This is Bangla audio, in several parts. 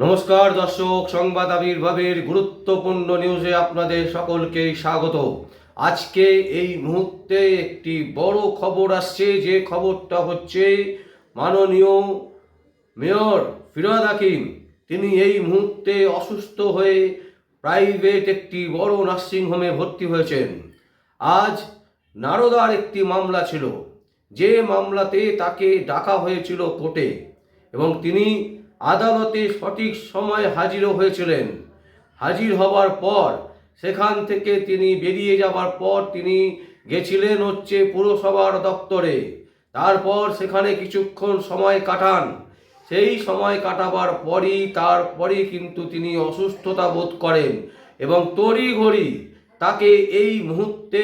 নমস্কার দর্শক, সংবাদ আবির্ভাবের গুরুত্বপূর্ণ নিউজে আপনাদের সকলকে স্বাগত। আজকে এই মুহূর্তে একটি বড় খবর আসছে, যে খবরটা হচ্ছে মাননীয় মেয়র ফিরোজ হাকিম। তিনি এই মুহূর্তে অসুস্থ হয়ে প্রাইভেট একটি বড় নার্সিংহোমে ভর্তি হয়েছেন। আজ নারদার একটি মামলা ছিল, যে মামলাতে তাকে ডাকা হয়েছিল কোর্টে এবং তিনি আদালতে সঠিক সময় হাজিরও হয়েছিলেন। হাজির হবার পর সেখান থেকে তিনি বেরিয়ে যাবার পর তিনি গেছিলেন হচ্ছে পুরসভার দপ্তরে। তারপর সেখানে কিছুক্ষণ সময় কাটান। সেই সময় কাটাবার পরই, তারপরই কিন্তু তিনি অসুস্থতা বোধ করেন এবং তড়িঘড়ি তাকে এই মুহূর্তে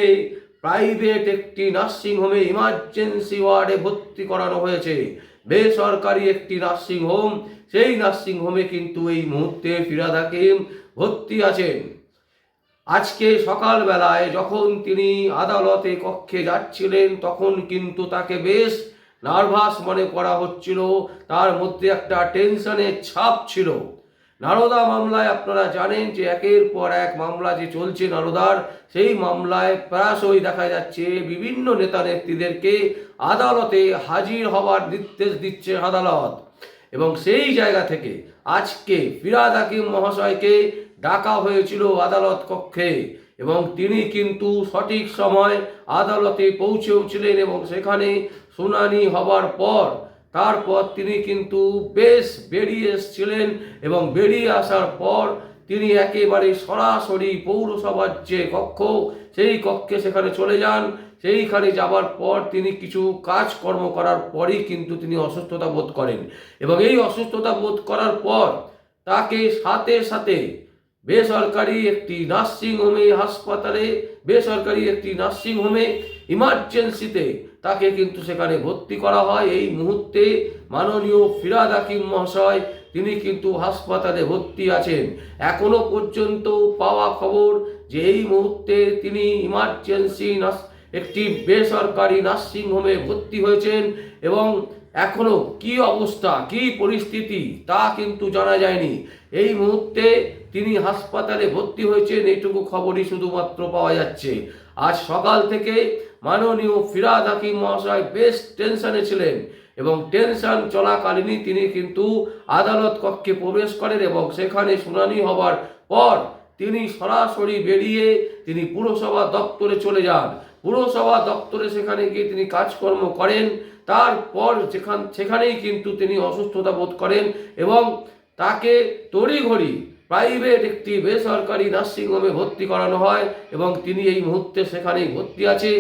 প্রাইভেট একটি নার্সিংহোমে ইমার্জেন্সি ওয়ার্ডে ভর্তি করানো হয়েছে। বেসরকারি একটি নার্সিংহোম সেই নার্সিংহোমে কিন্তু এই মুহূর্তে ফিরাদ হাকিম ভর্তি আছেন। আজকে সকালবেলায় যখন তিনি আদালতে কক্ষে যাচ্ছিলেন, তখন কিন্তু তাকে বেশ নার্ভাস মনে করা হচ্ছিল। তার মধ্যে একটা টেনশনের ছাপ ছিল। নারদা মামলায় আপনারা জানেন যে একের পর এক মামলা যে চলছে নারদার, সেই মামলায় প্রায়শই দেখা যাচ্ছে বিভিন্ন নেতা নেত্রীদেরকে আদালতে হাজির হওয়ার নির্দেশ দিচ্ছে আদালত। এবং সেই জায়গা থেকে আজকে ফিরাদ হাকিম মহাশয়কে ডাকা হয়েছিল আদালত কক্ষে এবং তিনি কিন্তু সঠিক সময় আদালতে পৌঁছেওছিলেন এবং সেখানে শুনানি হবার পর তারপর তিনি কিন্তু বেশ বেরিয়ে এসেছিলেন এবং বেরিয়ে আসার পর তিনি একেবারে সরাসরি পৌরসভার যে কক্ষ, সেই কক্ষে সেখানে চলে যান। সেইখানে যাবার পর তিনি কিছু কাজকর্ম করার পরই কিন্তু তিনি অসুস্থতা বোধ করেন। এবং এই অসুস্থতা বোধ করার পর তাকে সাথে সাথে বেসরকারি একটি নার্সিংহোমে হাসপাতালে বেসরকারি একটি নার্সিংহোমে ইমার্জেন্সিতে তাকে কিন্তু সেখানে ভর্তি করা হয়। এই মুহূর্তে মাননীয় ফিরাদ হাকিম মহাশয়, তিনি কিন্তু হাসপাতালে ভর্তি আছেন। এখনও পর্যন্ত পাওয়া খবর যে এই মুহূর্তে তিনি ইমার্জেন্সি একটি বেসরকারি নার্সিংহোমে ভর্তি হয়েছেন এবং এখনও কি অবস্থা, কি পরিস্থিতি তা কিন্তু জানা যায়নি। এই মুহূর্তে তিনি হাসপাতালে ভর্তি হয়েছেন, এইটুকু খবরই শুধুমাত্র পাওয়া যাচ্ছে। আজ সকাল থেকে মাননীয় ফিরাদ হাকিম মহাশয় বেশ টেনশনে ছিলেন এবং টেনশন চলাকালীনই তিনি কিন্তু আদালত কক্ষে প্রবেশ করেন এবং সেখানে শুনানি হবার পর তিনি সরাসরি বেরিয়ে তিনি পুরসভা দপ্তরে চলে যান। পুরসভা দপ্তরে সেখানে গিয়ে তিনি কাজকর্ম করেন। তারপর যেখান সেখানেই কিন্তু তিনি অসুস্থতা বোধ করেন এবং তাকে তড়িঘড়ি প্রাইভেট একটি বেসরকারি নার্সিংহোমে ভর্তি করানো হয় এবং তিনি এই মুহূর্তে সেখানেই ভর্তি আছে।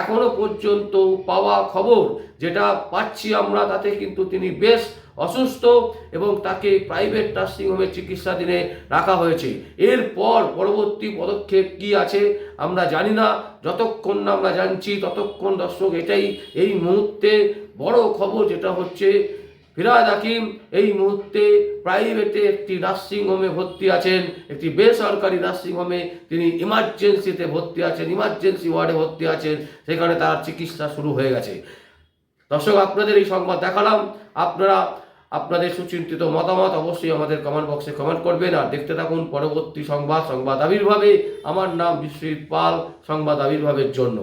এখনও পর্যন্ত পাওয়া খবর যেটা পাচ্ছি আমরা, তাতে কিন্তু তিনি বেশ অসুস্থ এবং তাকে প্রাইভেট নার্সিংহোমে চিকিৎসাধীনে রাখা হয়েছে। এরপর পরবর্তী পদক্ষেপ কি আছে আমরা জানি না। যতক্ষণ না আমরা জানছি, ততক্ষণ দর্শক এটাই এই মুহূর্তে বড় খবর যেটা হচ্ছে ফিরাদ হাকিম এই মুহূর্তে প্রাইভেটে একটি নার্সিংহোমে ভর্তি আছেন, একটি বেসরকারি নার্সিংহোমে তিনি ইমার্জেন্সিতে ভর্তি আছেন ইমার্জেন্সি ওয়ার্ডে ভর্তি আছেন, সেখানে তার চিকিৎসা শুরু হয়ে গেছে। দর্শক, আপনাদের এই সংবাদ দেখালাম। আপনারা, আপনাদের সুচিন্তিত মতামত অবশ্যই আমাদের কমেন্ট বক্সে কমেন্ট করবেন আর দেখতে থাকুন পরবর্তী সংবাদ সংবাদ আবির্ভাবে। আমার নাম বিশ্বজিৎ পাল, সংবাদ আবির্ভাবের জন্য।